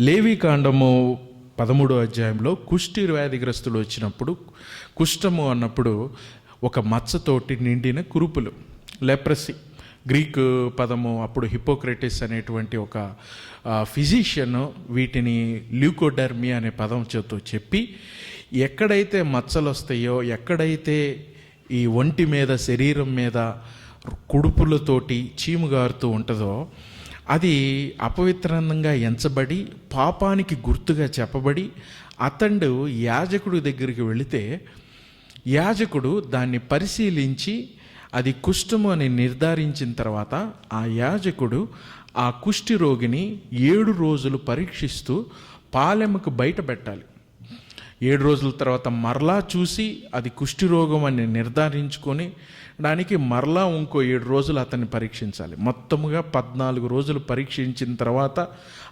లేవికాండము పదమూడో అధ్యాయంలో కుష్టి వ్యాధిగ్రస్తులు వచ్చినప్పుడు కుష్టము అన్నప్పుడు ఒక మచ్చతోటి నిండిన కురుపులు లెప్రసీ. గ్రీక్ పదము అప్పుడు హిపోక్రటిస్ అనేటువంటి ఒక ఫిజిషియన్ వీటిని ల్యూకోడర్మి అనే పదం చేతో చెప్పి ఎక్కడైతే మచ్చలు వస్తాయో ఎక్కడైతే ఈ ఒంటి మీద శరీరం మీద కుడుపులతోటి చీము గారుతూ ఉంటుందో అది అపవిత్రంగా ఎంచబడి పాపానికి గుర్తుగా చెప్పబడి అతడు యాజకుడి దగ్గరికి వెళితే యాజకుడు దాన్ని పరిశీలించి అది కుష్ఠము అని నిర్ధారించిన తర్వాత ఆ యాజకుడు ఆ కుష్టి రోగిని ఏడు రోజులు పరీక్షిస్తూ పాలెముకు బయట పెట్టాలి. ఏడు రోజుల తర్వాత మరలా చూసి అది కుష్టి రోగం అని నిర్ధారించుకొని దానికి మరలా ఇంకో ఏడు రోజులు అతన్ని పరీక్షించాలి. మొత్తముగా పద్నాలుగు రోజులు పరీక్షించిన తర్వాత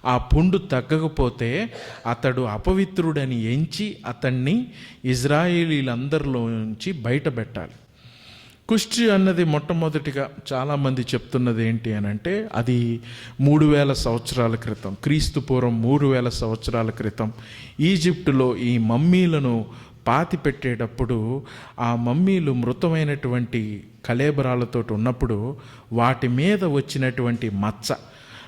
ఆ పుండు తగ్గకపోతే అతడు అపవిత్రుడని ఎంచి అతన్ని ఇజ్రాయేలీలందరిలోంచి నుంచి కుష్టి అన్నది మొట్టమొదటిగా చాలామంది చెప్తున్నది ఏంటి అని అంటే అది మూడు వేల సంవత్సరాల క్రితం క్రీస్తు పూర్వం మూడు వేల సంవత్సరాల క్రితం ఈజిప్టులో ఈ మమ్మీలను పాతి పెట్టేటప్పుడు ఆ మమ్మీలు మృతమైనటువంటి కలేబరాలతో ఉన్నప్పుడు వాటి మీద వచ్చినటువంటి మచ్చ.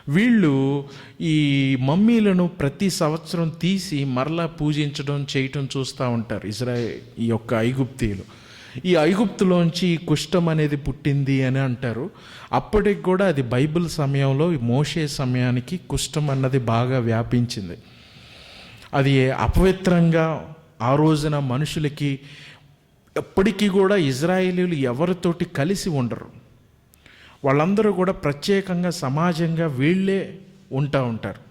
వీళ్ళు ఈ మమ్మీలను ప్రతి సంవత్సరం తీసి మరలా పూజించడం చేయటం చూస్తూ ఉంటారు ఇజ్రాయే ఈ యొక్క ఐగుప్తీయులు. ఈ ఐగుప్తులోంచి ఈ కుష్టం అనేది పుట్టింది అని అంటారు. అప్పటికి కూడా అది బైబిల్ సమయంలో మోసే మోషే సమయానికి కుష్టం అన్నది బాగా వ్యాపించింది. అది అపవిత్రంగా ఆ రోజున మనుషులకి ఎప్పటికీ కూడా ఇజ్రాయేలీలు ఎవరితోటి కలిసి ఉండరు. వాళ్ళందరూ కూడా ప్రత్యేకంగా సమాజంగా వీళ్ళే ఉంటా ఉంటారు.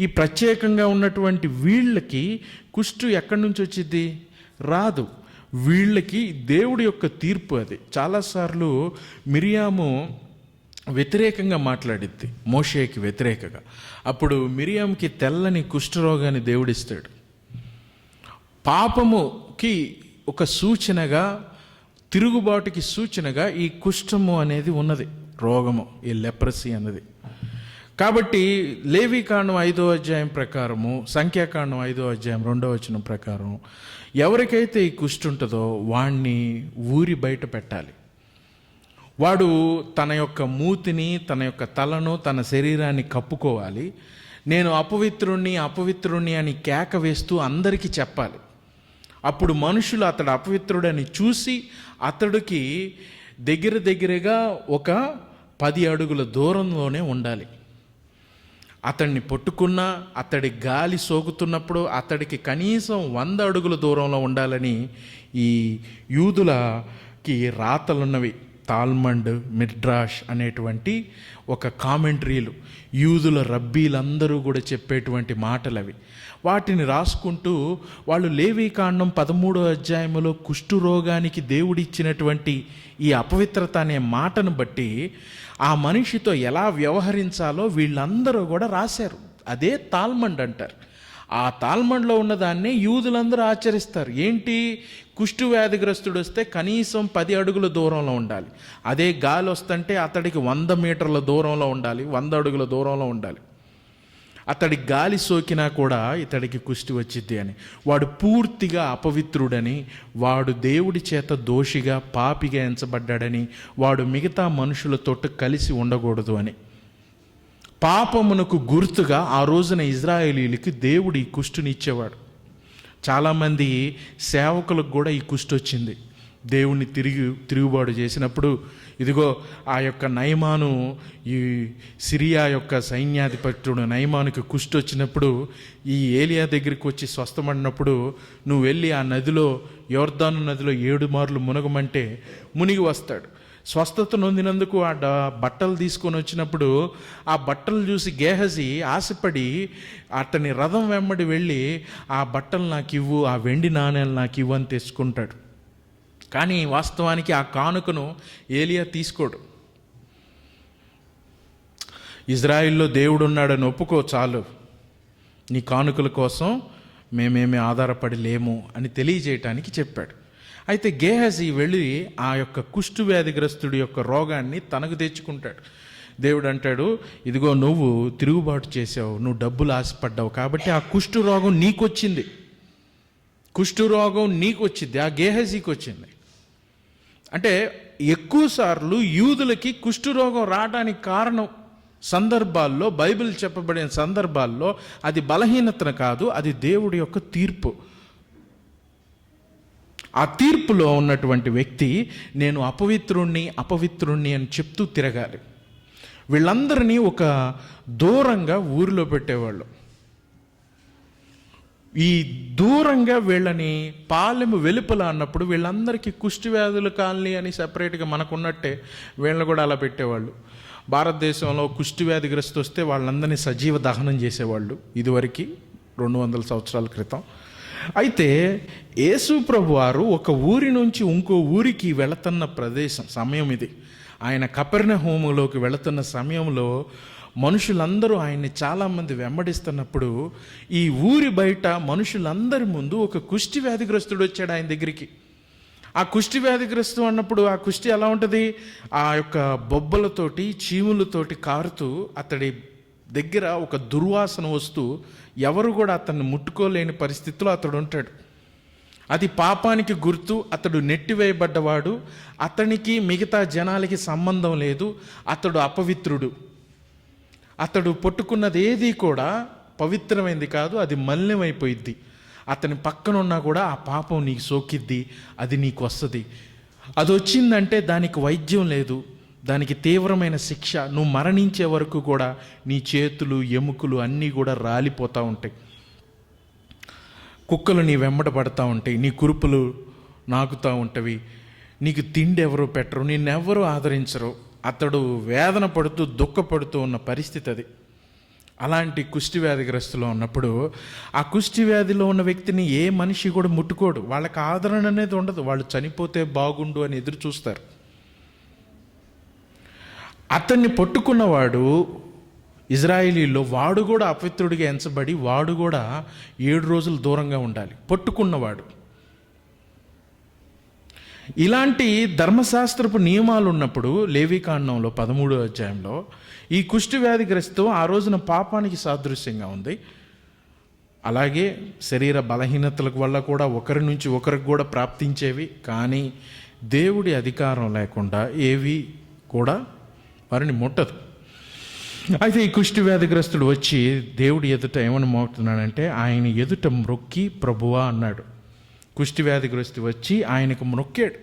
ఈ ప్రత్యేకంగా ఉన్నటువంటి వీళ్ళకి కుష్టు ఎక్కడి నుంచి వచ్చింది రాదు. వీళ్ళకి దేవుడి యొక్క తీర్పు అది. చాలాసార్లు మిరియాము వ్యతిరేకంగా మాట్లాడిద్ది. మోషేకి వ్యతిరేకంగా. అప్పుడు మిరియాంకి తెల్లని కుష్ఠరోగాన్ని దేవుడిస్తాడు. పాపముకి ఒక సూచనగా తిరుగుబాటుకి సూచనగా ఈ కుష్ఠము అనేది ఉన్నది రోగము ఈ లెప్రసీ అన్నది. కాబట్టి లేవికాండం ఐదో అధ్యాయం ప్రకారము సంఖ్యాకాండం ఐదో అధ్యాయం రెండో వచనం ప్రకారం ఎవరికైతే ఈ కుష్టి ఉంటుందో వాణ్ణి ఊరి బయట పెట్టాలి. వాడు తన యొక్క మూతిని తన యొక్క తలను తన శరీరాన్ని కప్పుకోవాలి. నేను అపవిత్రుణ్ణి అపవిత్రుణ్ణి అని కేక వేస్తూ అందరికీ చెప్పాలి. అప్పుడు మనుషులు అతడు అపవిత్రుడని చూసి అతడికి దగ్గర దగ్గరగా ఒక పది అడుగుల దూరంలోనే ఉండాలి. అతన్ని పట్టుకున్నా అతడి గాలి సోకుతున్నప్పుడు అతడికి కనీసం వంద అడుగుల దూరంలో ఉండాలని ఈ యూదులకి రాతలున్నవి. తాల్మండ్ మిడ్రాష్ అనేటువంటి ఒక కామెంట్రీలు. యూదుల రబ్బీలందరూ కూడా చెప్పేటువంటి మాటలు అవి వాటిని రాసుకుంటూ వాళ్ళు లేవీకాండం పదమూడో అధ్యాయములో కుష్ఠురోగానికి దేవుడిచ్చినటువంటి ఈ అపవిత్రత అనే మాటను బట్టి ఆ మనిషితో ఎలా వ్యవహరించాలో వీళ్ళందరూ కూడా రాశారు. అదే తాల్మండ్ అంటారు. ఆ తాల్మండ్లో ఉన్నదాన్ని యూదులందరూ ఆచరిస్తారు. ఏంటి? కుష్టు వ్యాధిగ్రస్తుడు వస్తే కనీసం పది అడుగుల దూరంలో ఉండాలి. అదే గాలి వస్తుంటే అతడికి వంద మీటర్ల దూరంలో ఉండాలి వంద అడుగుల దూరంలో ఉండాలి. అతడి గాలి సోకినా కూడా ఇతడికి కుష్టి వచ్చిద్ది అని. వాడు పూర్తిగా అపవిత్రుడని వాడు దేవుడి చేత దోషిగా పాపిగా ఎంచబడ్డాడని వాడు మిగతా మనుషులతో కలిసి ఉండకూడదు అని. పాపమునకు గుర్తుగా ఆ రోజున ఇజ్రాయేలీలకి దేవుడు ఈ కుష్టుని ఇచ్చేవాడు. చాలామంది సేవకులకు కూడా ఈ కుష్టి వచ్చింది. దేవుణ్ణి తిరిగి తిరుగుబాటు చేసినప్పుడు ఇదిగో ఆ యొక్క నయమాను ఈ సిరియా యొక్క సైన్యాధిపత్యుడు నయమానికి కుష్టి వచ్చినప్పుడు ఈ ఏలియా దగ్గరికి వచ్చి స్వస్థపడినప్పుడు నువ్వు వెళ్ళి ఆ నదిలో యోర్ధాను నదిలో ఏడు మార్లు మునగమంటే మునిగి వస్తాడు. స్వస్థత నొందినందుకు ఆ డ బట్టలు తీసుకొని వచ్చినప్పుడు ఆ బట్టలు చూసి గేహజీ ఆశపడి అతని రథం వెంబడి వెళ్ళి ఆ బట్టలు నాకు ఇవ్వు ఆ వెండి నాణ్యాలు నాకు ఇవ్వు అని తెచ్చుకుంటాడు. కానీ వాస్తవానికి ఆ కానుకను ఏలియా తీసుకోడు. ఇజ్రాయిల్లో దేవుడు ఉన్నాడని ఒప్పుకో చాలు. నీ కానుకల కోసం మేమేమి ఆధారపడి లేము అని తెలియజేయటానికి చెప్పాడు. అయితే గేహజీ వెళ్ళి ఆ యొక్క కుష్టు వ్యాధిగ్రస్తుడి యొక్క రోగాన్ని తనకు తెచ్చుకుంటాడు. దేవుడు అంటాడు ఇదిగో నువ్వు తిరుగుబాటు చేసావు నువ్వు డబ్బులు ఆశపడ్డావు కాబట్టి ఆ కుష్టు రోగం నీకొచ్చింది. కుష్ఠురోగం నీకు వచ్చింది ఆ గేహజీకి వచ్చింది అంటే ఎక్కువసార్లు యూదులకి కుష్ఠరోగం రావడానికి కారణం సందర్భాల్లో బైబిల్ చెప్పబడిన సందర్భాల్లో అది బలహీనతను కాదు అది దేవుడి యొక్క తీర్పు. ఆ తీర్పులో ఉన్నటువంటి వ్యక్తి నేను అపవిత్రుణ్ణి అపవిత్రుణ్ణి అని చెప్తూ తిరగాలి. వీళ్ళందరినీ ఒక దూరంగా ఊరిలో పెట్టేవాళ్ళు. ఈ దూరంగా వీళ్ళని పాలెము వెలుపల అన్నప్పుడు వీళ్ళందరికీ కుష్టి వ్యాధుల కాలనీ అని సపరేట్గా మనకున్నట్టే వీళ్ళని కూడా అలా పెట్టేవాళ్ళు. భారతదేశంలో కుష్టి వ్యాధిగ్రస్తు వస్తే వాళ్ళందరినీ సజీవ దహనం చేసేవాళ్ళు ఇదివరకు రెండు వందల సంవత్సరాల క్రితం. అయితే యేసు ప్రభు వారు ఒక ఊరి నుంచి ఇంకో ఊరికి వెళుతున్న ప్రదేశం సమయం ఇది. ఆయన కపెర్ణ హోములోకి వెళుతున్న సమయంలో మనుషులందరూ ఆయన్ని చాలామంది వెంబడిస్తున్నప్పుడు ఈ ఊరి బయట మనుషులందరి ముందు ఒక కుష్టి వ్యాధిగ్రస్తుడు వచ్చాడు ఆయన దగ్గరికి. ఆ కుష్టి వ్యాధిగ్రస్తు అన్నప్పుడు ఆ కుష్టి ఎలా ఉంటుంది? ఆ యొక్క బొబ్బలతోటి చీములతోటి కారుతూ అతడి దగ్గర ఒక దుర్వాసన వస్తూ ఎవరు కూడా అతన్ని ముట్టుకోలేని పరిస్థితిలో అతడు ఉంటాడు. అది పాపానికి గుర్తు అతడు నెట్టివేయబడ్డవాడు అతనికి మిగతా జనాలకి సంబంధం లేదు అతడు అపవిత్రుడు. అతడు పట్టుకున్నది ఏది కూడా పవిత్రమైంది కాదు అది మలినమైపోయిద్ది. అతని పక్కన ఉన్నా కూడా ఆ పాపం నీకు సోకిద్ది అది నీకు వస్తుంది. అది వచ్చిందంటే దానికి వైద్యం లేదు దానికి తీవ్రమైన శిక్ష. నువ్వు మరణించే వరకు కూడా నీ చేతులు ఎముకలు అన్నీ కూడా రాలిపోతూ ఉంటాయి. కుక్కలు నీ వెంబడ పడతా ఉంటాయి నీ కురుపులు నాకుతూ ఉంటవి. నీకు తిండి ఎవరు పెట్టరు నిన్నెవరూ ఆదరించరు. అతడు వేదన పడుతూ దుఃఖపడుతూ ఉన్న పరిస్థితి అది. అలాంటి కుష్టి వ్యాధిగ్రస్తులో ఉన్నప్పుడు ఆ కుష్టి వ్యాధిలో ఉన్న వ్యక్తిని ఏ మనిషి కూడా ముట్టుకోడు. వాళ్ళకి ఆదరణ అనేది ఉండదు. వాళ్ళు చనిపోతే బాగుండు అని ఎదురు చూస్తారు. అతన్ని పట్టుకున్నవాడు ఇజ్రాయిలీలో వాడు కూడా అపవిత్రుడిగా ఎంచబడి వాడు కూడా ఏడు రోజులు దూరంగా ఉండాలి. పట్టుకున్నవాడు. ఇలాంటి ధర్మశాస్త్రపు నియమాలు ఉన్నప్పుడు లేవికాండంలో పదమూడో అధ్యాయంలో ఈ కుష్టి వ్యాధిగ్రస్తం ఆ రోజున పాపానికి సాదృశ్యంగా ఉంది. అలాగే శరీర బలహీనతల వల్ల కూడా ఒకరి నుంచి ఒకరికి కూడా ప్రాప్తించేవి. కానీ దేవుడి అధికారం లేకుండా ఏవి కూడా వారిని ముట్టదు. అయితే ఈ కుష్టి వ్యాధిగ్రస్తుడు వచ్చి దేవుడి ఎదుట ఏమని మోగుతున్నాడంటే ఆయన ఎదుట మ్రొక్కి ప్రభువా అన్నాడు. కుష్టి వ్యాధిగ్రస్తి వచ్చి ఆయనకు మ్రొక్కాడు.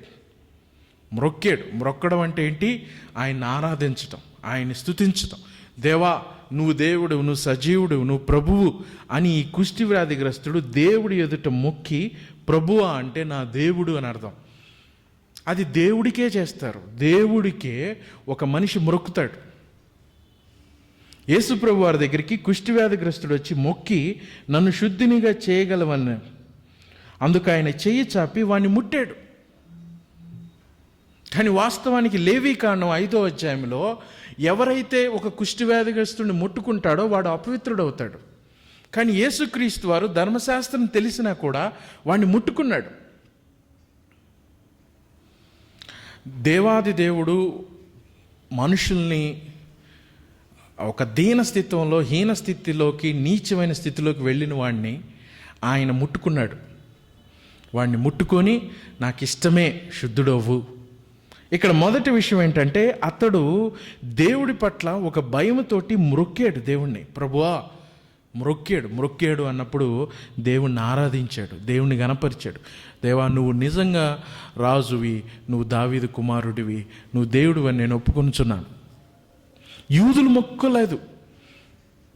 మ్రొక్కాడు. మ్రొక్కడం అంటే ఏంటి? ఆయన్ని ఆరాధించటం ఆయన్ని స్థుతించటం దేవా నువ్వు దేవుడు నువ్వు సజీవుడు నువ్వు ప్రభువు అని ఈ కుష్టి వ్యాధిగ్రస్తుడు దేవుడి ఎదుట మొక్కి ప్రభువా అంటే నా దేవుడు అని అర్థం. అది దేవుడికే చేస్తారు. దేవుడికే ఒక మనిషి మొరుకుతాడు యేసుప్రభు వారి దగ్గరికి కుష్టి వ్యాధిగ్రస్తుడు వచ్చి మొక్కి నన్ను శుద్ధినిగా చేయగలవని అందుకు ఆయన చెయ్యి చాపి వాణ్ణి ముట్టాడు. కానీ వాస్తవానికి లేవీ కాండం ఐదో అధ్యాయంలో ఎవరైతే ఒక కుష్టివ్యాధిగ్రస్తుని ముట్టుకుంటాడో వాడు అపవిత్రుడు అవుతాడు కానీ యేసుక్రీస్తు వారు ధర్మశాస్త్రం తెలిసినా కూడా వాడిని ముట్టుకున్నాడు. దేవాది దేవుడు మనుషుల్ని ఒక దీన స్థితిలో హీన స్థితిలోకి నీచమైన స్థితిలోకి వెళ్ళిన వాడిని ఆయన ముట్టుకున్నాడు. వాడిని ముట్టుకొని నాకు ఇష్టమే శుద్ధుడవు. ఇక్కడ మొదటి విషయం ఏంటంటే అతడు దేవుడి పట్ల ఒక భయముతోటి మ్రొక్కాడు దేవుణ్ణి. ప్రభువా మ్రొక్కాడు మ్రొక్కాడు అన్నప్పుడు దేవుణ్ణి ఆరాధించాడు దేవుణ్ణి గనపరిచాడు దేవా నువ్వు నిజంగా రాజువి నువ్వు దావీదు కుమారుడివి నువ్వు దేవుడు అని నేను ఒప్పుకొనుచున్నాను. యూదులు మొక్కలేదు.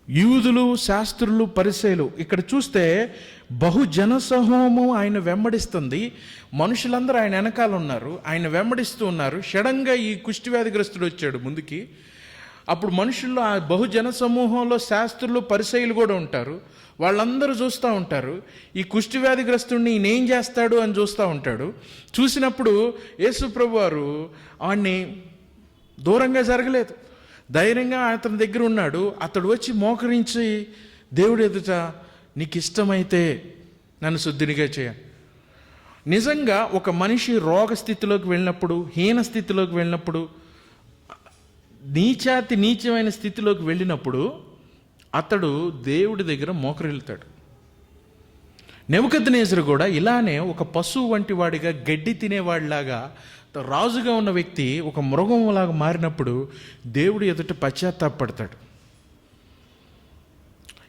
యూదులు శాస్త్రులు పరిచయలు ఇక్కడ చూస్తే బహుజన సమూహం ఆయన వెంబడిస్తుంది. మనుషులందరూ ఆయన వెనకాల ఉన్నారు. ఆయన వెంబడిస్తూ ఉన్నారు. షడంగా ఈ కుష్టి వ్యాధిగ్రస్తుడు వచ్చాడు ముందుకి. అప్పుడు మనుషుల్లో ఆ బహుజన సమూహంలో శాస్త్రులు పరిచయలు కూడా ఉంటారు. వాళ్ళందరూ చూస్తూ ఉంటారు. ఈ కుష్టి వ్యాధిగ్రస్తుడిని ఈయన ఏం చేస్తాడు అని చూస్తూ ఉంటాడు. చూసినప్పుడు యేసు ప్రభు వారు వాడిని దూరంగా జరగలేదు. ధైర్యంగా అతని దగ్గర ఉన్నాడు. అతడు వచ్చి మోకరించి దేవుడు ఎదుట నీకు ఇష్టమైతే నన్ను శుద్ధినిగా చేయ. నిజంగా ఒక మనిషి రోగ స్థితిలోకి వెళ్ళినప్పుడు హీన స్థితిలోకి వెళ్ళినప్పుడు నీచాతి నీచమైన స్థితిలోకి వెళ్ళినప్పుడు అతడు దేవుడి దగ్గర మోకరిల్లుతాడు. నెమకద్నేసరు కూడా ఇలానే ఒక పశువు వంటి వాడిగా గడ్డి తినేవాడిలాగా రాజుగా ఉన్న వ్యక్తి ఒక మృగంలాగా మారినప్పుడు దేవుడు ఎదుట పశ్చాత్తాపడతాడు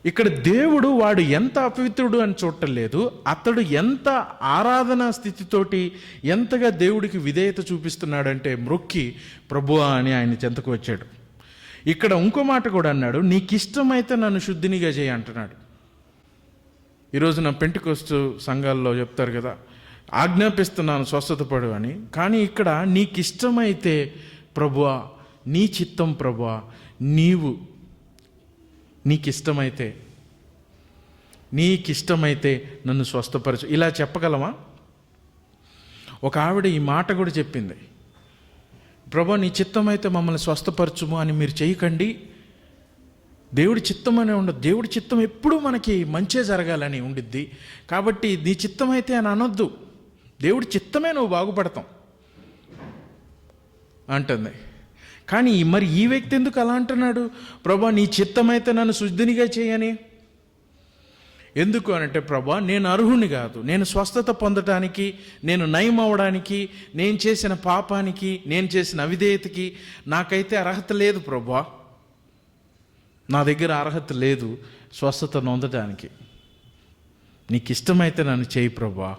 ఇక్కడ దేవుడు వాడు ఎంత అపవిత్రుడు అని చూడటం లేదు. అతడు ఎంత ఆరాధనా స్థితితోటి ఎంతగా దేవుడికి విధేయత చూపిస్తున్నాడంటే మృక్కి ప్రభువా అని ఆయన చెంతకు వచ్చాడు. ఇక్కడ ఇంకో మాట కూడా అన్నాడు నీకిష్టమైతే నన్ను శుద్ధినిగా చేయి అంటున్నాడు. ఈరోజు నా పెంటికొస్తు సంఘాల్లో చెప్తారు కదా ఆజ్ఞాపిస్తున్నాను స్వస్థతపడు అని. కానీ ఇక్కడ నీకు ఇష్టమైతే ప్రభువా నీ చిత్తం ప్రభువా నీవు నీకు ఇష్టమైతే నీకు ఇష్టమైతే నన్ను స్వస్థపరచు. ఇలా చెప్పగలమా? ఒక ఆవిడ ఈ మాట కూడా చెప్పింది. ప్రభా నీ చిత్తమైతే మమ్మల్ని స్వస్థపరచుము అని మీరు చేయకండి. దేవుడి చిత్తం అనే ఉండదు దేవుడి చిత్తం ఎప్పుడూ మనకి మంచే జరగాలని ఉండిద్ది. కాబట్టి నీ చిత్తం అయితే అని అనొద్దు. దేవుడి చిత్తమే నువ్వు బాగుపడతాం అంటుంది. కానీ మరి ఈ వ్యక్తి ఎందుకు అలా అంటున్నాడు? ప్రభా నీ చిత్తమైతే నన్ను శుద్ధినిగా చేయని. ఎందుకు అనంటే ప్రభా నేను అర్హుని కాదు. నేను స్వస్థత పొందటానికి నేను నయం అవ్వడానికి నేను చేసిన పాపానికి నేను చేసిన అవిధేయతకి నాకైతే అర్హత లేదు ప్రభా. నా దగ్గర అర్హత లేదు స్వస్థత నొందడానికి నీకు ఇష్టమైతే నన్ను చేయి ప్రభా.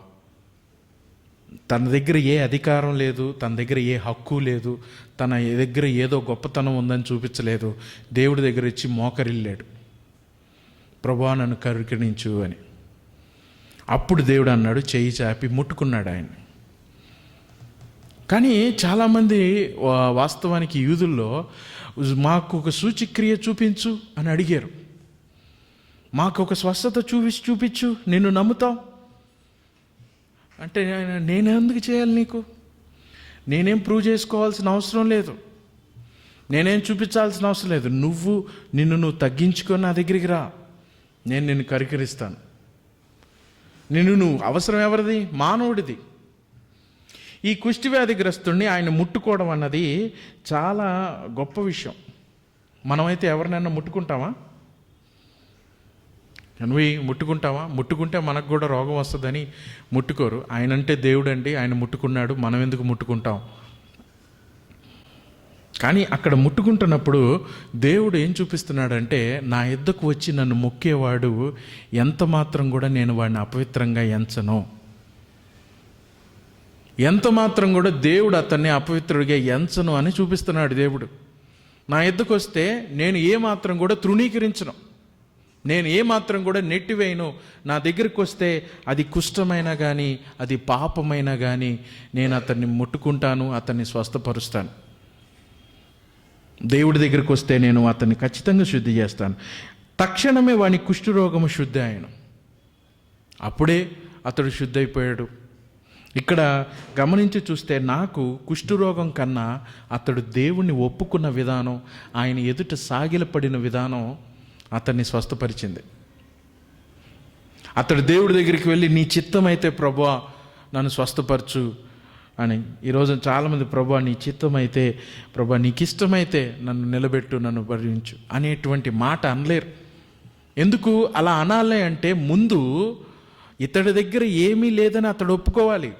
తన దగ్గర ఏ అధికారం లేదు తన దగ్గర ఏ హక్కు లేదు తన దగ్గర ఏదో గొప్పతనం ఉందని చూపించలేదు. దేవుడి దగ్గర ఇచ్చి మోకరిల్లాడు. ప్రభా నన్ను కరుకరించు అని. అప్పుడు దేవుడు అన్నాడు చేయి చాపి ముట్టుకున్నాడు ఆయన కానీ చాలామంది వాస్తవానికి యూదుల్లో మాకు ఒక సూచిక్రియ చూపించు అని అడిగారు. మాకు ఒక స్వస్థత చూపించి చూపించు నిన్ను నమ్ముతాం. అంటే ఆయన నేనెందుకు చేయాలి నీకు? నేనేం ప్రూవ్ చేసుకోవాల్సిన అవసరం లేదు. నేనేం చూపించాల్సిన అవసరం లేదు. నువ్వు నిన్ను నువ్వు తగ్గించుకొని నా దగ్గరికి రా. నేను నిన్ను కరికరిస్తాను. నిన్ను నువ్వు అవసరం ఎవరిది? మానవుడిది. ఈ కుష్టివ్యాధిగ్రస్తుడిని ఆయన ముట్టుకోవడం అన్నది చాలా గొప్ప విషయం. మనమైతే ఎవరినైనా ముట్టుకుంటామా? నువ్వు ముట్టుకుంటావా ముట్టుకుంటే మనకు కూడా రోగం వస్తుందని ముట్టుకోరు. ఆయన అంటే దేవుడు అండి ఆయన ముట్టుకున్నాడు మనం ఎందుకు ముట్టుకుంటాం? కానీ అక్కడ ముట్టుకుంటున్నప్పుడు దేవుడు ఏం చూపిస్తున్నాడంటే నా ఎద్దకు వచ్చి నన్ను మొక్కేవాడు ఎంత మాత్రం కూడా నేను వాడిని అపవిత్రంగా ఎంచను. ఎంత మాత్రం కూడా దేవుడు అతన్ని అపవిత్రుడిగా ఎంచను అని చూపిస్తున్నాడు దేవుడు. నా ఎద్దుకు వస్తే నేను ఏ మాత్రం కూడా తృణీకరించను. నేను ఏమాత్రం కూడా నెట్టివేయను. నా దగ్గరికి వస్తే అది కుష్టమైనా కానీ అది పాపమైనా కానీ నేను అతన్ని ముట్టుకుంటాను అతన్ని స్వస్థపరుస్తాను. దేవుడి దగ్గరికి వస్తే నేను అతన్ని ఖచ్చితంగా శుద్ధి చేస్తాను. తక్షణమే వాని కుష్ఠరోగము శుద్ధి ఆయన అప్పుడే అతడు శుద్ధి అయిపోయాడు ఇక్కడ గమనించి చూస్తే నాకు కుష్ఠరోగం కన్నా అతడు దేవుణ్ణి ఒప్పుకున్న విధానం ఆయన ఎదుట సాగిలపడిన విధానం అతన్ని స్వస్థపరిచింది. అతడు దేవుడి దగ్గరికి వెళ్ళి నీ చిత్తం అయితే ప్రభా నన్ను స్వస్థపరచు అని. ఈరోజు చాలామంది ప్రభా నీ చిత్తం అయితే ప్రభా నీకు ఇష్టమైతే నన్ను నిలబెట్టు నన్ను భరించు అనేటువంటి మాట అనలేరు. ఎందుకు? అలా అనాలి అంటే ముందు ఇతడి దగ్గర ఏమీ లేదని అతడు ఒప్పుకోవాలి.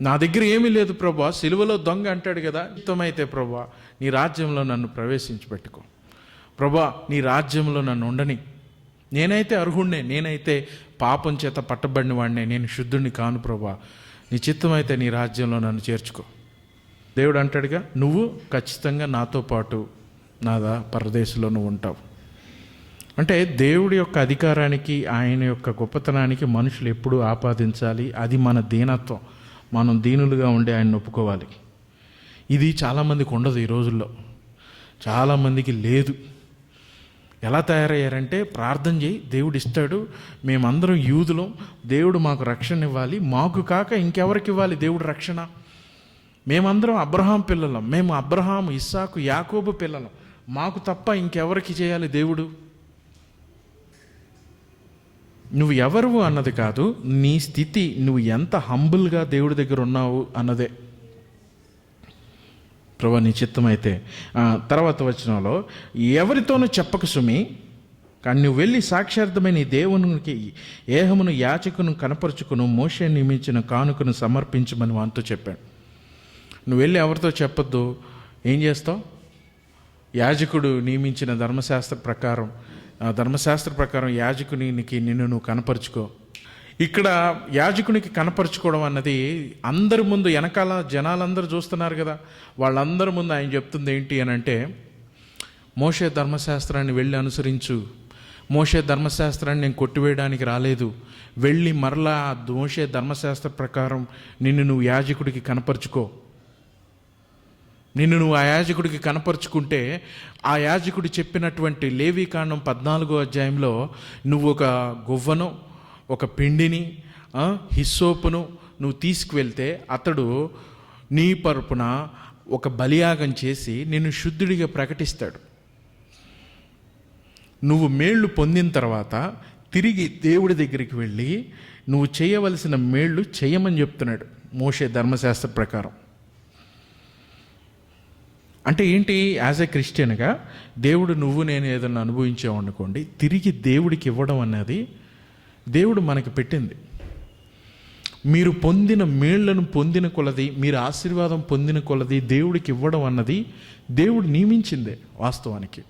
నా దగ్గర ఏమీ లేదు ప్రభా. సిలువలో దొంగ అంటాడు కదా. చిత్తమైతే ప్రభా నీ రాజ్యంలో నన్ను ప్రవేశించి పెట్టుకో. ప్రభా నీ రాజ్యంలో నన్ను ఉండని. నేనైతే అర్హుణ్ణే. నేనైతే పాపం చేత పట్టబడిన వాడినే. నేను శుద్ధుడిని కాను ప్రభా. నీ చిత్తమైతే నీ రాజ్యంలో నన్ను చేర్చుకో. దేవుడు అంటాడుగా నువ్వు ఖచ్చితంగా నాతో పాటు నాదా పరదేశంలో నువ్వు ఉంటావు. అంటే దేవుడి యొక్క అధికారానికి ఆయన యొక్క గొప్పతనానికి మనుషులు ఎప్పుడూ ఆపాదించాలి. అది మన దీనత్వం. మనం దీనులుగా ఉండి ఆయన ఒప్పుకోవాలి. ఇది చాలామందికి ఉండదు ఈ రోజుల్లో. చాలామందికి లేదు. ఎలా తయారయ్యారంటే ప్రార్థన చేయి దేవుడు ఇస్తాడు మేమందరం యూదులం దేవుడు మాకు రక్షణ ఇవ్వాలి మాకు కాక ఇంకెవరికి ఇవ్వాలి దేవుడు రక్షణ? మేమందరం అబ్రహాం పిల్లలం మేము అబ్రహాం ఇస్సాకు యాకోబు పిల్లలం. మాకు తప్ప ఇంకెవరికి చేయాలి దేవుడు? నువ్వు ఎవరు అన్నది కాదు నీ స్థితి నువ్వు ఎంత హంబుల్గా దేవుడి దగ్గర ఉన్నావు అన్నదే. ప్రభా నీ చిత్తమైతే తర్వాత వచనంలో ఎవరితోనూ చెప్పక సుమి కానీ నువ్వు వెళ్ళి సాక్షార్థమైన ఈ దేవునికి ఏహమును యాచకును కనపరుచుకును మోషే నియమించిన కానుకను సమర్పించమని వాంతో చెప్పాడు. నువ్వు వెళ్ళి ఎవరితో చెప్పొద్దు? ఏం చేస్తావు? యాజకుడు నియమించిన ధర్మశాస్త్ర ప్రకారం ధర్మశాస్త్ర ప్రకారం యాజకునికి నిన్ను నువ్వు కనపరుచుకో. ఇక్కడ యాజకునికి కనపరుచుకోవడం అన్నది అందరి ముందు వెనకాల జనాలందరూ చూస్తున్నారు కదా. వాళ్ళందరి ముందు ఆయన చెప్తుంది ఏంటి అని అంటే మోషే ధర్మశాస్త్రాన్ని వెళ్ళి అనుసరించు. మోషే ధర్మశాస్త్రాన్ని నేను కొట్టివేయడానికి రాలేదు. వెళ్ళి మరలా మోషే ధర్మశాస్త్ర ప్రకారం నిన్ను నువ్వు యాజకుడికి కనపరుచుకో. నిన్ను నువ్వు ఆ యాజకుడికి కనపరుచుకుంటే ఆ యాజకుడు చెప్పినటువంటి లేవీకాండం పద్నాలుగో అధ్యాయంలో నువ్వు ఒక గువ్వను ఒక పిండిని హిస్సోపును నువ్వు తీసుకువెళ్తే అతడు నీ పరుపున ఒక బలియాగం చేసి నిన్ను శుద్ధుడిగా ప్రకటిస్తాడు. నువ్వు మేళ్ళు పొందిన తర్వాత తిరిగి దేవుడి దగ్గరికి వెళ్ళి నువ్వు చేయవలసిన మేళ్ళు చేయమని చెప్తున్నాడు మోషే ధర్మశాస్త్ర ప్రకారం. అంటే ఏంటి యాజ్ ఎ క్రిస్టియన్గా దేవుడు నువ్వు నేను ఏదన్నా అనుభవించామనుకోండి తిరిగి దేవుడికి ఇవ్వడం అన్నది దేవుడు మనకి పెట్టింది. మీరు పొందిన మేళ్ళను పొందిన కొలది మీరు ఆశీర్వాదం పొందిన కొలది దేవుడికి ఇవ్వడం అన్నది దేవుడు నియమించిందే వాస్తవానికి.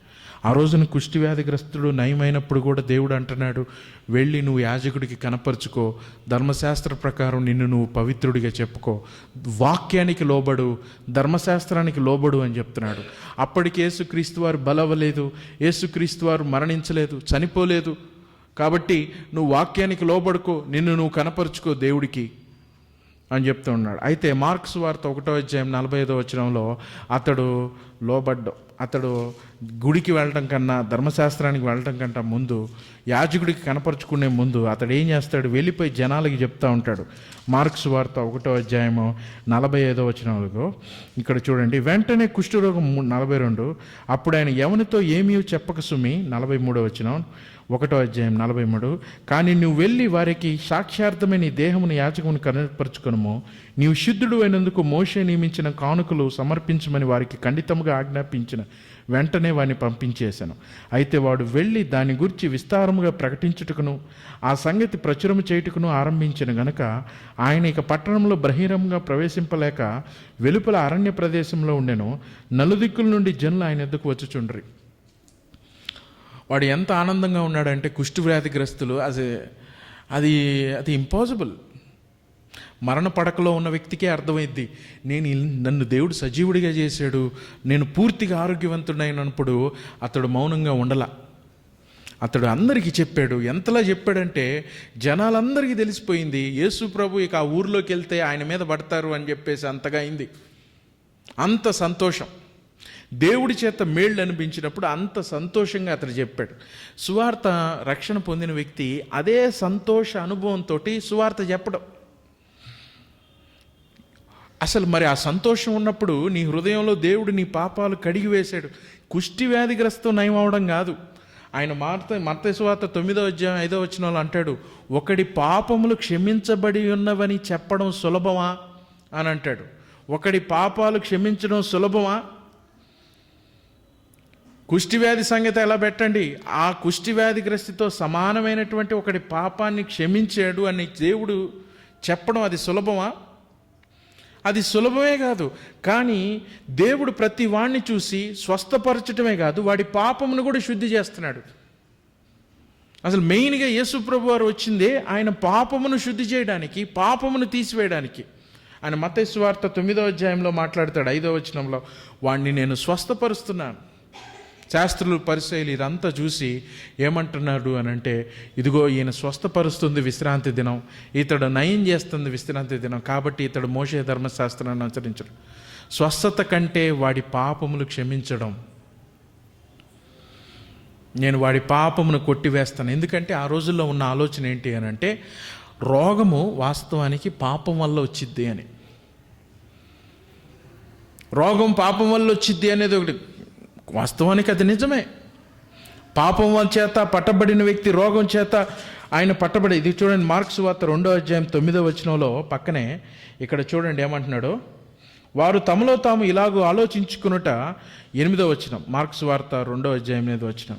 ఆ రోజున కుష్టి వ్యాధిగ్రస్తుడు నయమైనప్పుడు కూడా దేవుడు అంటున్నాడు వెళ్ళి నువ్వు యాజకుడికి కనపరుచుకో ధర్మశాస్త్ర ప్రకారం నిన్ను నువ్వు పవిత్రుడిగా చెప్పుకో వాక్యానికి లోబడు ధర్మశాస్త్రానికి లోబడు అని చెప్తున్నాడు. అప్పటికి యేసుక్రీస్తు వారు బలవలేదు యేసుక్రీస్తు వారు మరణించలేదు చనిపోలేదు. కాబట్టి నువ్వు వాక్యానికి లోబడుకో నిన్ను నువ్వు కనపరుచుకో దేవుడికి అని చెప్తూ ఉన్నాడు. అయితే మార్క్స్ వార్త ఒకటో అధ్యాయం నలభై ఐదో వచ్చినంలో అతడు లోబడ్డం. అతడు గుడికి వెళ్ళటం కన్నా ధర్మశాస్త్రానికి వెళ్ళటం కంటే ముందు యాజకుడికి కనపరుచుకునే ముందు అతడు ఏం చేస్తాడు? వెళ్ళిపోయి జనాలకి చెప్తా ఉంటాడు. మార్క్స్ వార్త ఒకటో అధ్యాయము నలభై ఐదో వచనంలో ఇక్కడ చూడండి. వెంటనే కుష్ఠరోగం నలభై రెండు అప్పుడు ఆయన ఎవనితో ఏమీ చెప్పక సుమి నలభై మూడో వచనం. ఒకటో అధ్యాయం నలభై మూడు. కానీ నువ్వు వెళ్ళి వారికి సాక్ష్యార్థమే నీ దేహమును యాచకమును కనపరుచుకునము. నీవు శుద్ధుడు అయినందుకు మోషే నియమించిన కానుకలు సమర్పించమని వారికి ఖండితముగా ఆజ్ఞాపించిన వెంటనే వాడిని పంపించేశాను. అయితే వాడు వెళ్ళి దాని గురించి విస్తారముగా ప్రకటించుటకును ఆ సంగతి ప్రచురము చేయుటకును ఆరంభించిన గనుక ఆయన ఇక పట్టణంలో బహిరంగంగా ప్రవేశింపలేక వెలుపల అరణ్య ప్రదేశంలో ఉండెను. నలుదిక్కుల నుండి జనులు ఆయన ఎద్దుకు వచ్చుచుండ్రి. వాడు ఎంత ఆనందంగా ఉన్నాడంటే కుష్టి వ్యాధిగ్రస్తులు అది అది అది ఇంపాసిబుల్ మరణ పడకలో ఉన్న వ్యక్తికే అర్థమైద్ది నేను నన్ను దేవుడు సజీవుడిగా చేశాడు నేను పూర్తిగా ఆరోగ్యవంతుడైనప్పుడు అతడు మౌనంగా ఉండలా. అతడు అందరికీ చెప్పాడు ఎంతలా చెప్పాడంటే జనాలందరికీ తెలిసిపోయింది యేసు ప్రభు ఇక ఆ ఊర్లోకి వెళ్తే ఆయన మీద పడతారు అని చెప్పేసి అంతగా అయింది. అంత సంతోషం. దేవుడి చేత మేళ్ళు అనిపించినప్పుడు అంత సంతోషంగా అతడు చెప్పాడు. సువార్త రక్షణ పొందిన వ్యక్తి అదే సంతోష అనుభవంతో సువార్త చెప్పడం. అసలు మరి ఆ సంతోషం ఉన్నప్పుడు నీ హృదయంలో దేవుడు నీ పాపాలు కడిగి వేశాడు. కుష్టి వ్యాధిగ్రస్తం నయం అవడం కాదు. ఆయన మార్త మత సువార్త తొమ్మిదో అధ్యాయం ఐదో వచ్చిన వాళ్ళు అంటాడు ఒకడి పాపములు క్షమించబడి ఉన్నవని చెప్పడం సులభమా? అని అంటాడు. ఒకడి పాపాలు క్షమించడం సులభమా? కుష్టి వ్యాధి సంగతి ఎలా పెట్టండి? ఆ కుష్టి వ్యాధిగ్రస్తితో సమానమైనటువంటి ఒకటి పాపాన్ని క్షమించాడు అని దేవుడు చెప్పడం అది సులభమా? అది సులభమే కాదు. కానీ దేవుడు ప్రతి వాణ్ణి చూసి స్వస్థపరచటమే కాదు వాడి పాపమును కూడా శుద్ధి చేస్తున్నాడు. అసలు మెయిన్గా యేసు ప్రభు వారు వచ్చిందే ఆయన పాపమును శుద్ధి చేయడానికి పాపమును తీసివేయడానికి. ఆయన మతేశ్వార్త తొమ్మిదో అధ్యాయంలో మాట్లాడతాడు ఐదో వచనంలో వాణ్ణి నేను స్వస్థపరుస్తున్నాను. శాస్త్రులు పరిశైలి ఇదంతా చూసి ఏమంటున్నాడు అని అంటే ఇదిగో ఈయన స్వస్థపరుస్తుంది విశ్రాంతి దినం ఇతడు నయం చేస్తుంది విశ్రాంతి దినం కాబట్టి ఇతడు మోసే ధర్మశాస్త్రాన్ని అనుసరించడం. స్వస్థత కంటే వాడి పాపములు క్షమించడం. నేను వాడి పాపమును కొట్టివేస్తాను. ఎందుకంటే ఆ రోజుల్లో ఉన్న ఆలోచన ఏంటి అని అంటే రోగము వాస్తవానికి పాపం వల్ల వచ్చిద్ది అని. రోగం పాపం వల్ల వచ్చిద్ది అనేది ఒకటి. వాస్తవానికి అది నిజమే. పాపం చేత పట్టబడిన వ్యక్తి రోగం చేత ఆయన పట్టబడి ఇది చూడండి మార్క్స్ వార్త రెండో అధ్యాయం తొమ్మిదో వచనంలో పక్కనే ఇక్కడ చూడండి ఏమంటున్నాడు? వారు తమలో తాము ఇలాగూ ఆలోచించుకునుట ఎనిమిదో వచనం. మార్క్స్ వార్త రెండో అధ్యాయం అనేది వచ్చిన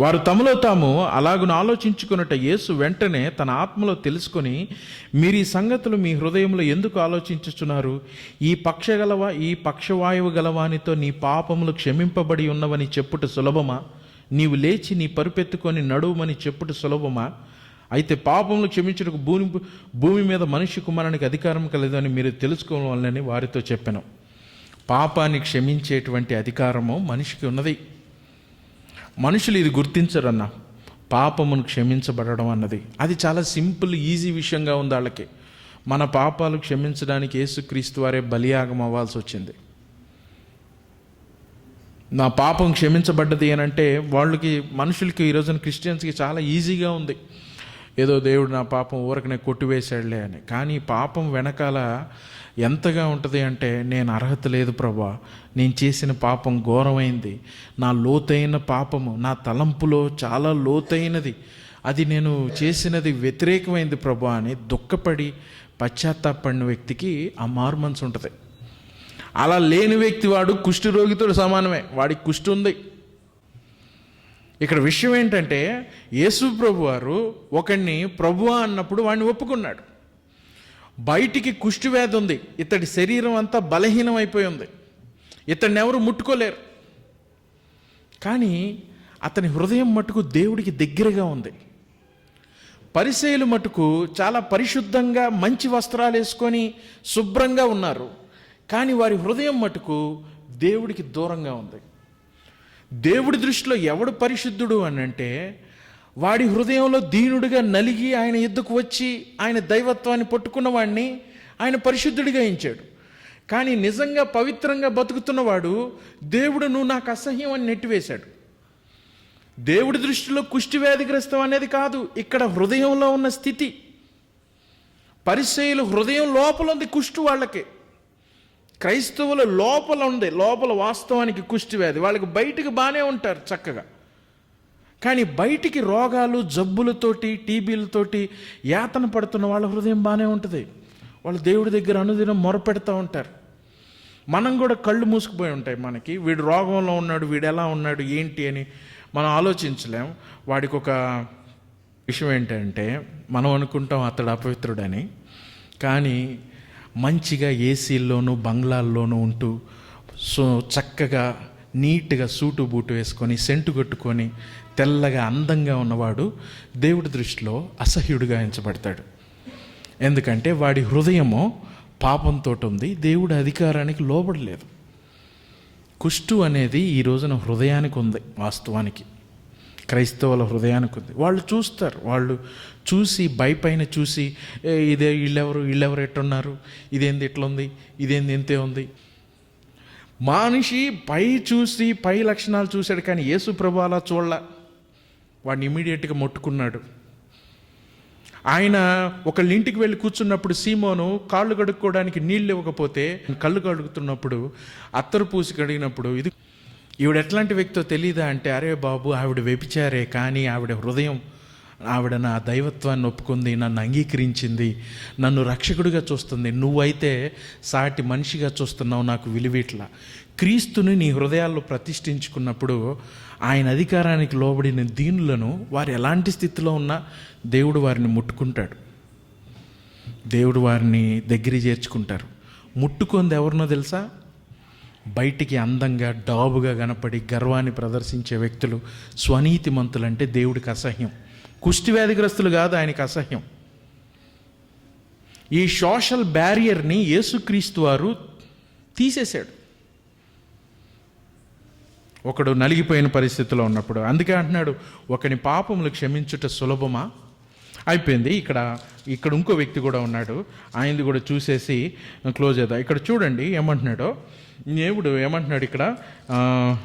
వారు తమలో తాము అలాగున ఆలోచించుకున్నట యేసు వెంటనే తన ఆత్మలో తెలుసుకొని మీరు ఈ సంగతులు మీ హృదయంలో ఎందుకు ఆలోచించుచున్నారు? ఈ పక్షగలవా? ఈ పక్షవాయువు గలవానితో నీ పాపములు క్షమింపబడి ఉన్నవని చెప్పుట సులభమా? నీవు లేచి నీ పరుపెత్తుకొని నడువుమని చెప్పుట సులభమా? అయితే పాపములు క్షమించుటకు భూమి భూమి మీద మనిషి కుమారానికి అధికారం కలదని మీరు తెలుసుకోవాలని వారితో చెప్పాను. పాపాన్ని క్షమించేటువంటి అధికారము మనిషికి ఉన్నది. మనుషులు ఇది గుర్తించరన్న. పాపమును క్షమించబడడం అన్నది. అది చాలా సింపుల్ ఈజీ విషయంగా ఉంది వాళ్ళకి. మన పాపాలు క్షమించడానికి యేసుక్రీస్తు వారే బలియాగం అవ్వాల్సి వచ్చింది. నా పాపం క్షమించబడ్డది అని అంటే వాళ్ళకి మనుషులకి ఈరోజున క్రిస్టియన్స్కి చాలా ఈజీగా ఉంది. ఏదో దేవుడు నా పాపం ఊరకనే కొట్టివేశాడులే అని. కానీ పాపం వెనకాల ఎంతగా ఉంటుంది అంటే నేను అర్హత లేదు ప్రభా. నేను చేసిన పాపం ఘోరమైంది. నా లోతైన పాపము నా తలంపులో చాలా లోతైనది. అది నేను చేసినది వ్యతిరేకమైంది ప్రభా అని దుఃఖపడి పశ్చాత్తాపడిన వ్యక్తికి ఆ మారు మనసు ఉంటుంది. అలా లేని వ్యక్తి వాడు కుష్ఠరోగితో సమానమే. వాడికి కుష్టి ఉంది. ఇక్కడ విషయం ఏంటంటే యేసు ప్రభు వారు ఒకడిని ప్రభువా అన్నప్పుడు వాడిని ఒప్పుకున్నాడు. బయటికి కుష్టివ్యాధి ఉంది. ఇతడి శరీరం అంతా బలహీనం అయిపోయి ఉంది ఇతడిని ఎవరు ముట్టుకోలేరు. కానీ అతని హృదయం మటుకు దేవుడికి దగ్గరగా ఉంది. పరిశైలు మటుకు చాలా పరిశుద్ధంగా మంచి వస్త్రాలు వేసుకొని శుభ్రంగా ఉన్నారు. కానీ వారి హృదయం మటుకు దేవుడికి దూరంగా ఉంది. దేవుడి దృష్టిలో ఎవడు పరిశుద్ధుడు అని అంటే వాడి హృదయంలో దీనుడిగా నలిగి ఆయన ఎద్దుకు వచ్చి ఆయన దైవత్వాన్ని పట్టుకున్నవాడిని ఆయన పరిశుద్ధుడిగా ఎంచాడు. కానీ నిజంగా పవిత్రంగా బతుకుతున్నవాడు దేవుడు నువ్వు నాకు అసహ్యం అని నెట్టివేశాడు. దేవుడి దృష్టిలో కుష్టివ్యాధిగ్రస్తం అనేది కాదు ఇక్కడ హృదయంలో ఉన్న స్థితి. పరిచయులు హృదయం లోపల ఉంది కుష్టి వాళ్ళకి. క్రైస్తవుల లోపల ఉంది లోపల వాస్తవానికి కుష్టి వ్యాధి. వాళ్ళకి బయటకు బాగానే ఉంటారు చక్కగా. కానీ బయటికి రోగాలు జబ్బులతోటి టీబీలతోటి యాతన పడుతున్న వాళ్ళ హృదయం బాగానే ఉంటుంది. వాళ్ళు దేవుడి దగ్గర అనుదినం మొరపెడతా ఉంటారు. మనం కూడా కళ్ళు మూసుకుపోయి ఉంటాయి మనకి. వీడు రోగంలో ఉన్నాడు వీడు ఎలా ఉన్నాడు ఏంటి అని మనం ఆలోచించలేం. వాడికి ఒక విషయం ఏంటంటే మనం అనుకుంటాం అతడు అపవిత్రుడని కానీ మంచిగా ఏసీల్లోనూ బంగ్లాల్లోనూ ఉంటూ సో చక్కగా నీట్గా సూటు బూటు వేసుకొని సెంటు కొట్టుకొని తెల్లగా అందంగా ఉన్నవాడు దేవుడి దృష్టిలో అసహ్యుడిగా ఎంచబడతాడు. ఎందుకంటే వాడి హృదయము పాపంతో ఉంది దేవుడి అధికారానికి లోబడలేదు. కుష్టు అనేది ఈ రోజున హృదయానికి ఉంది వాస్తవానికి. క్రైస్తవుల హృదయానికి ఉంది. వాళ్ళు చూస్తారు వాళ్ళు చూసి భయపైన చూసి ఇదే వీళ్ళెవరు వీళ్ళెవరు ఎట్టున్నారు? ఇదేంది ఎట్లుంది ఇదేంది ఎంతే ఉంది? మనిషి పై చూసి పై లక్షణాలు చూశాడు కానీ యేసు ప్రభు అలా చూడలా. వాడిని ఇమీడియట్గా మొట్టుకున్నాడు. ఆయన ఒకళ్ళ ఇంటికి వెళ్ళి కూర్చున్నప్పుడు సీమోను కాళ్ళు కడుక్కోవడానికి నీళ్ళు ఇవ్వకపోతే కళ్ళు కడుగుతున్నప్పుడు అత్తరు పూసి కడిగినప్పుడు ఇది ఈవిడ ఎట్లాంటి వ్యక్తో తెలియదా అంటే అరే బాబు ఆవిడ వెపిచారే కానీ ఆవిడ హృదయం ఆవిడ నా దైవత్వాన్ని ఒప్పుకుంది నన్ను అంగీకరించింది నన్ను రక్షకుడిగా చూస్తుంది నువ్వైతే సాటి మనిషిగా చూస్తున్నావు నాకు విలువిట్లా. క్రీస్తుని నీ హృదయాల్లో ప్రతిష్ఠించుకున్నప్పుడు ఆయన అధికారానికి లోబడిన దీనులను వారు ఎలాంటి స్థితిలో ఉన్నా దేవుడు వారిని ముట్టుకుంటాడు. దేవుడు వారిని దగ్గర చేర్చుకుంటారు. ముట్టుకుంది ఎవరినో తెలుసా? బయటికి అందంగా డాబుగా కనపడి గర్వాన్ని ప్రదర్శించే వ్యక్తులు స్వనీతిమంతులు అంటే దేవుడికి అసహ్యం. కుష్టివ్యాధిగ్రస్తులు కాదు ఆయనకి అసహ్యం. ఈ సోషల్ బ్యారియర్ని యేసుక్రీస్తు వారు తీసేశాడు. ఒకడు నలిగిపోయిన పరిస్థితిలో ఉన్నప్పుడు. అందుకే అంటున్నాడు ఒకని పాపములు క్షమించుట సులభమా? అయిపోయింది. ఇక్కడ ఇక్కడ ఇంకో వ్యక్తి కూడా ఉన్నాడు. ఆయనది కూడా చూసేసి క్లోజ్ చేద్దాం. ఇక్కడ చూడండి ఏమంటున్నాడో. దేవుడు ఏమంటున్నాడు ఇక్కడ?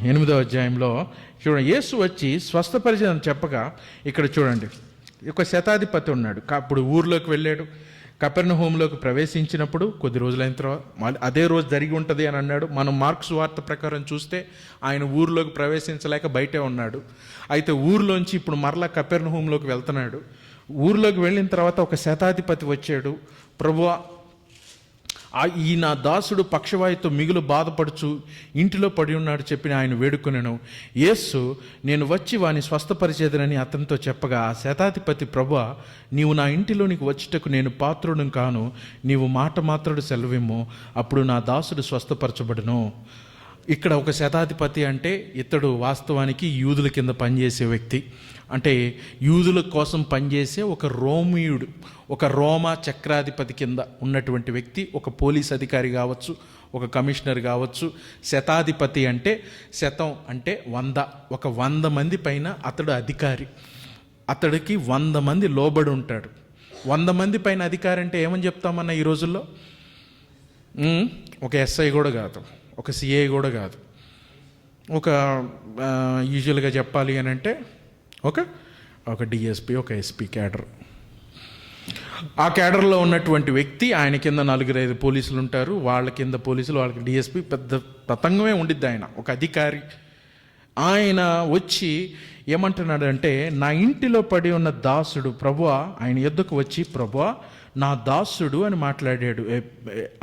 ఎనిమిదో అధ్యాయంలో చూడండి. యేసు వచ్చి స్వస్థపరిచయం చెప్పగా ఇక్కడ చూడండి. ఒక శతాధిపతి ఉన్నాడు. అప్పుడు ఊర్లోకి వెళ్ళాడు. కపెర్ణ హోంలోకి ప్రవేశించినప్పుడు కొద్ది రోజులైన తర్వాత మళ్ళీ అదే రోజు జరిగి ఉంటుంది అని అన్నాడు. మనం మార్క్స్ వార్త ప్రకారం చూస్తే ఆయన ఊర్లోకి ప్రవేశించలేక బయటే ఉన్నాడు. అయితే ఊర్లోంచి ఇప్పుడు మరలా కపెర్ణ హోంలోకి వెళ్తున్నాడు. ఊర్లోకి వెళ్ళిన తర్వాత ఒక శతాధిపతి వచ్చాడు. ప్రభువా ఈ నా దాసుడు పక్షవాయుతో మిగులు బాధపడుచు ఇంటిలో పడి ఉన్నాడు చెప్పి ఆయన వేడుకొనను. యేస్సు నేను వచ్చి వాని స్వస్థపరిచేదనని అతనితో చెప్పగా ఆ శతాధిపతి ప్రభు నీవు నా ఇంటిలోనికి వచ్చుటకు నేను పాత్రుడు కాను. నీవు మాట మాత్రుడు సెలవిమ్ము. అప్పుడు నా దాసుడు స్వస్థపరచబడును. ఇక్కడ ఒక శతాధిపతి అంటే ఇతడు వాస్తవానికి యూదుల కింద పనిచేసే వ్యక్తి. అంటే యూదుల కోసం పనిచేసే ఒక రోమియుడు. ఒక రోమా చక్రాధిపతి కింద ఉన్నటువంటి వ్యక్తి ఒక పోలీస్ అధికారి కావచ్చు ఒక కమిషనర్ కావచ్చు శతాధిపతి అంటే శతం అంటే వంద. ఒక వంద మంది పైన అతడు అధికారి. అతడికి వంద మంది లోబడి ఉంటాడు వంద మంది పైన అధికారి అంటే ఏమని చెప్తామన్న ఈ రోజుల్లో? ఒక ఎస్ఐ కూడా కాదు ఒక సిఐ కూడా కాదు. ఒక యూజువల్గా చెప్పాలి అని అంటే ఒక ఒక డిఎస్పి ఒక ఎస్పీ క్యాడర్. ఆ క్యాడర్లో ఉన్నటువంటి వ్యక్తి ఆయన కింద నలుగురు ఐదు పోలీసులు ఉంటారు వాళ్ళ కింద పోలీసులు వాళ్ళకి డిఎస్పి పెద్ద తతంగమే ఉండిద్ది ఆయన. ఒక అధికారి. ఆయన వచ్చి ఏమంటున్నాడంటే నా ఇంటిలో పడి ఉన్న దాసుడు ప్రభువా ఆయన ఎద్దుకు వచ్చి ప్రభువా నా దాసుడు అని మాట్లాడాడు.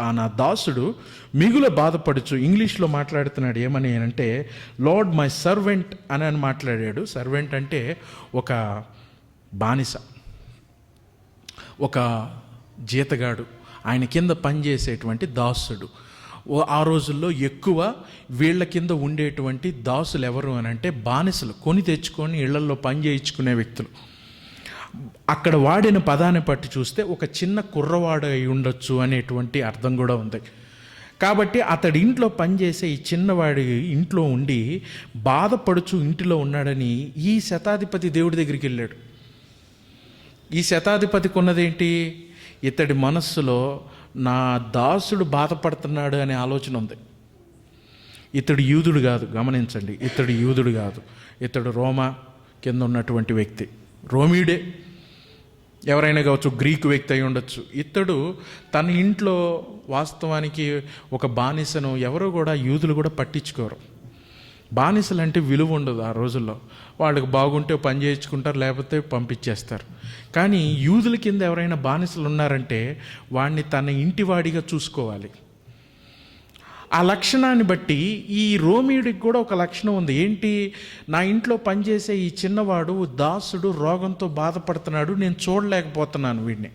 ఆ నా దాసుడు మిగుల బాధపడుచు ఇంగ్లీష్లో మాట్లాడుతున్నాడు. ఏమని అంటే లార్డ్ మై సర్వెంట్ అని అని మాట్లాడాడు. సర్వెంట్ అంటే ఒక బానిస. ఒక జీతగాడు. ఆయన కింద పనిచేసేటువంటి దాసుడు. ఆ రోజుల్లో ఎక్కువ వీళ్ళ కింద ఉండేటువంటి దాసులు ఎవరు అని అంటే బానిసలు కొని తెచ్చుకొని ఇళ్ళల్లో పని చేయించుకునే వ్యక్తులు. అక్కడ వాడిన పదాన్ని బట్టి చూస్తే ఒక చిన్న కుర్రవాడు అయి ఉండొచ్చు అనేటువంటి అర్థం కూడా ఉంది. కాబట్టి అతడి ఇంట్లో పనిచేసే ఈ చిన్నవాడి ఇంట్లో ఉండి బాధపడుచు ఇంటిలో ఉన్నాడని ఈ శతాధిపతి దేవుడి దగ్గరికి వెళ్ళాడు. ఈ శతాధిపతికి ఉన్నదేంటి ఇతడి మనస్సులో నా దాసుడు బాధపడుతున్నాడు అనే ఆలోచన ఉంది. ఇతడు యూదుడు కాదు గమనించండి. ఇతడు యూదుడు కాదు. ఇతడు రోమా కింద ఉన్నటువంటి వ్యక్తి. రోమీడే. ఎవరైనా కావచ్చు గ్రీకు వ్యక్తి అయి ఉండొచ్చు. ఇతడు తన ఇంట్లో వాస్తవానికి ఒక బానిసను ఎవరు కూడా యూదులు కూడా పట్టించుకోరు. బానిసలంటే విలువ ఉండదు ఆ రోజుల్లో. వాళ్ళకి బాగుంటే పని చేయించుకుంటారు లేకపోతే పంపించేస్తారు. కానీ యూదుల కింద ఎవరైనా బానిసలు ఉన్నారంటే వాడిని తన ఇంటివాడిగా చూసుకోవాలి. ఆ లక్షణాన్ని బట్టి ఈ రోమియుడికి కూడా ఒక లక్షణం ఉంది. ఏంటి? నా ఇంట్లో పనిచేసే ఈ చిన్నవాడు దాసుడు రోగంతో బాధపడుతున్నాడు నేను చూడలేకపోతున్నాను వీడిని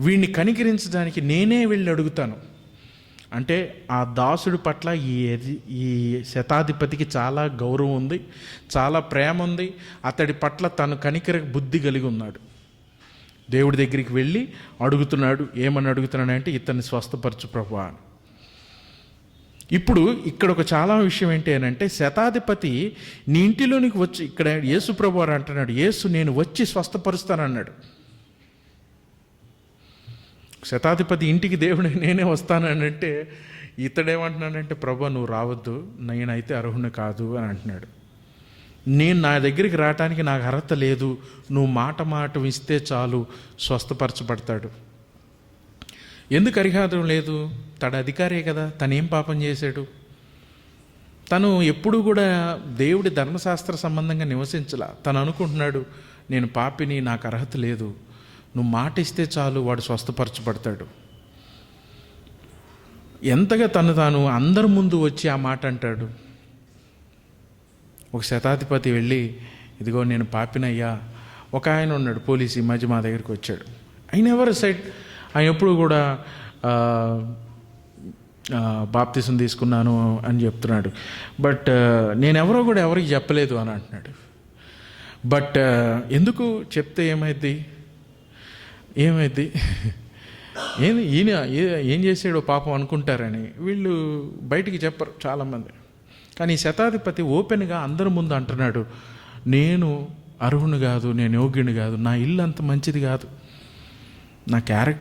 వీడిని కనికరించడానికి నేనే వెళ్ళి అడుగుతాను. అంటే ఆ దాసుడి పట్ల ఈ ఈ శతాధిపతికి చాలా గౌరవం ఉంది చాలా ప్రేమ ఉంది. అతడి పట్ల తను కనికర బుద్ధి కలిగి ఉన్నాడు. దేవుడి దగ్గరికి వెళ్ళి అడుగుతున్నాడు ఏమని అడుగుతున్నాడంటే ఇతన్ని స్వస్థపరచు ప్రభు అని. ఇప్పుడు ఇక్కడ ఒక చాలా విషయం ఏంటి అని అంటే శతాధిపతి నీ ఇంటిలోనికి వచ్చి ఇక్కడ యేసు ప్రభు అంటున్నాడు యేసు నేను వచ్చి స్వస్థపరుస్తానన్నాడు. శతాధిపతి ఇంటికి దేవుడు నేనే వస్తానని అంటే ఇతడేమంటున్నాడంటే ప్రభు నువ్వు రావద్దు నేనైతే అర్హుని కాదు అని అంటున్నాడు. నేను నా దగ్గరికి రావటానికి నాకు అర్హత లేదు నువ్వు మాట మాట ఇస్తే చాలు స్వస్థపరచబడతాడు. ఎందుకు అరిహాదం లేదు? తన అధికారే కదా తనేం పాపం చేశాడు? తను ఎప్పుడు కూడా దేవుడి ధర్మశాస్త్ర సంబంధంగా నివసించలా. తను అనుకుంటున్నాడు నేను పాపిని నాకు అర్హత లేదు నువ్వు మాట ఇస్తే చాలు వాడు స్వస్థపరచబడతాడు. ఎంతగా తను తాను అందరి ముందు వచ్చి ఆ మాట అంటాడు. ఒక శతాధిపతి వెళ్ళి ఇదిగో నేను పాపినయ్యా ఒక ఆయన ఉన్నాడు పోలీస్ ఈ మధ్య మా దగ్గరికి వచ్చాడు. ఆయన ఎవరు సైడ్ ఆయన ఎప్పుడు కూడా బాప్తిసం తీసుకున్నాను అని చెప్తున్నాడు. బట్ నేను ఎవరో కూడా ఎవరికి చెప్పలేదు అని అంటున్నాడు. బట్ ఎందుకు చెప్తే ఏమైద్ది? ఏమైద్ది ఏంది? ఈయన ఏం చేసాడో పాపం అనుకుంటారని వీళ్ళు బయటికి చెప్పరు చాలామంది. కానీ ఈ శతాధిపతి ఓపెన్గా అందరి ముందు అంటున్నాడు నేను అర్హుని కాదు నేను యోగ్యుని కాదు నా ఇల్లు అంత మంచిది కాదు. నా క్యారెక్టర్